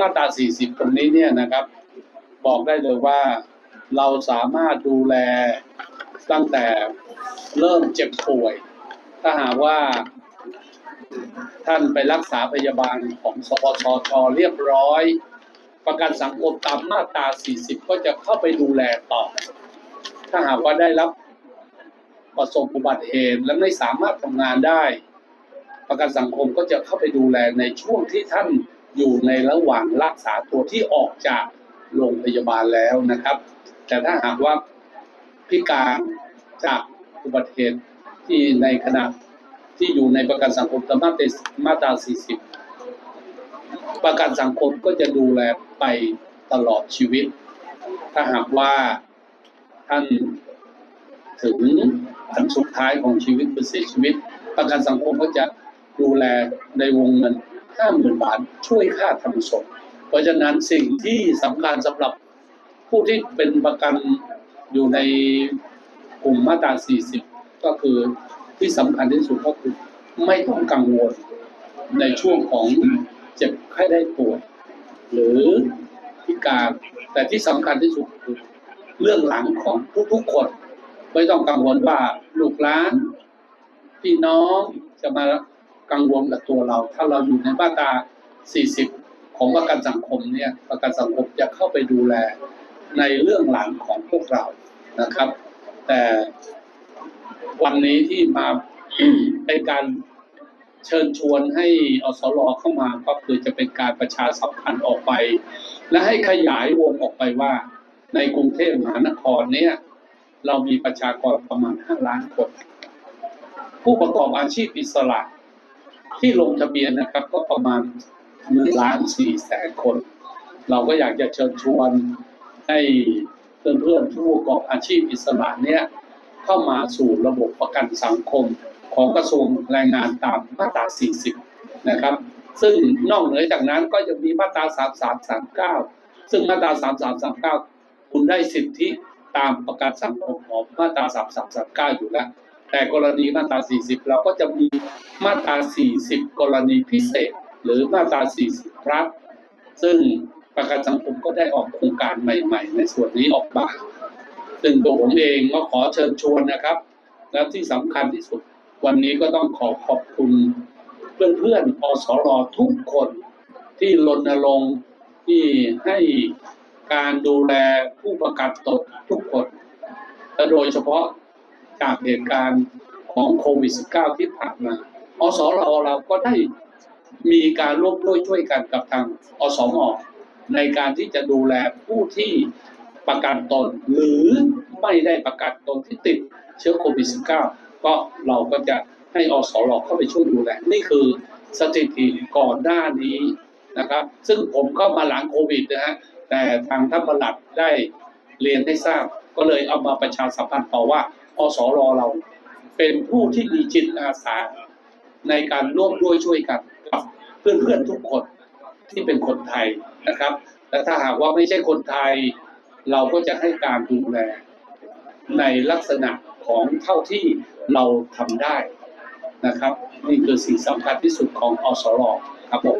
มาตรา 40 ตรงนี้เนี่ยนะครับ บอกได้เลยว่าเราสามารถดูแลตั้งแต่เริ่มเจ็บป่วย ถ้าหากว่าท่านไปรักษาพยาบาลของสปสชเรียบร้อย ประกันสังคมตามมาตรา 40 ก็จะเข้าไปดูแลต่อ ถ้าหากว่าได้รับประสบอุบัติเหตุและไม่สามารถทำงานได้ ประกันสังคมก็จะเข้าไปดูแลในช่วงที่ท่าน อยู่ในระหว่างรักษาตัวที่ออกจากโรงพยาบาลแล้วนะครับ แต่ถ้าหากว่าพิการจากอุบัติเหตุที่ในขณะที่อยู่ในประกันสังคมตามมาตรามาตรา40 ประกันสังคมก็จะดูแลไปตลอดชีวิต ถ้าหากว่าท่านถึงอันสุดท้ายของชีวิตหรือเสียชีวิต ประกันสังคมก็จะดูแลในวงเงิน 50,000บาทช่วยค่าทำศพเพราะฉะนั้นสิ่งที่สำคัญสำหรับผู้ที่เป็นประกันอยู่ในกลุ่มมาตรา 40 ก็คือที่สำคัญที่สุดก็คือไม่ต้องกังวลในช่วงของเจ็บไข้ได้ป่วยหรือพิการ แต่ที่สำคัญที่สุดคือเรื่องหลังของทุกๆคน ไม่ต้องกังวลว่าลูกหลาน พี่น้องจะมา กังวลกับตัวเรา ถ้าเราอยู่ในมาตรา 40 ของประกันสังคมเนี่ยประกันสังคมจะเข้าไปดูแลในเรื่องหลังของพวกเรานะครับ แต่วันนี้ที่มาเป็นการเชิญชวนให้อสรเข้ามาก็คือจะเป็นการประชาสัมพันธ์ออกไป และให้ขยายวงออกไปว่า ในกรุงเทพมหานครเนี่ยเรามีประชากรประมาณ 5 ล้านคน ผู้ประกอบอาชีพอิสระ ที่ลงทะเบียนนะครับ ก็ประมาณ1ล้าน4แสนคน เราก็อยากจะเชิญชวนให้เพื่อนๆผู้ประกอบอาชีพอิสระเนี่ยเข้ามาสู่ระบบประกันสังคมของกระทรวงแรงงานตามมาตรา 40 นะครับ ซึ่งนอกเหนือจากนั้นก็ยังมีมาตรา 3339 ซึ่งมาตรา 3339 คุณได้สิทธิตามประกันสังคมของมาตรา 3339 อยู่แล้ว แต่กรณีมาตรา 40 เราก็จะมีมาตรา 40 กรณีพิเศษ หรือมาตรา 40 ครับ ซึ่งประกันสังคมก็ได้ออกโครงการใหม่ ๆ ในส่วนนี้ออกมาซึ่งตัวผมเองก็ขอเชิญชวนนะครับ และที่สำคัญที่สุด วันนี้ก็ต้องขอขอบคุณเพื่อนๆอสรทุกคนที่รณรงค์ที่ให้การดูแลผู้ประกันตนทุกคนและโดยเฉพาะ จากเหตุการณ์ของโควิด -19 ที่ผ่านมา อสรเราก็ได้มีการร่วมด้วยช่วยกันกับทางอสมในการที่จะดูแลผู้ที่ประกันตน หรือไม่ได้ประกันตนที่ติดเชื้อโควิด -19 ก็เราก็จะให้อสรเข้าไปช่วยดูแล นี่คือสถิติก่อนหน้านี้นะครับ ซึ่งผมเข้ามาหลังโควิดนะฮะแต่ทางท่านประหลัดได้เรียนให้ทราบก็เลยเอามาประชาสัมพันธ์ต่อว่า อสรเรา เป็นผู้ที่มีจิตอาสาในการร่วมด้วยช่วยกันกับเพื่อนๆทุกคนที่เป็นคนไทยนะครับ และถ้าหากว่าไม่ใช่คนไทย เราก็จะให้การดูแล ในลักษณะของเท่าที่เราทำได้นะครับ นี่คือสิ่งสำคัญที่สุดของอสรครับผม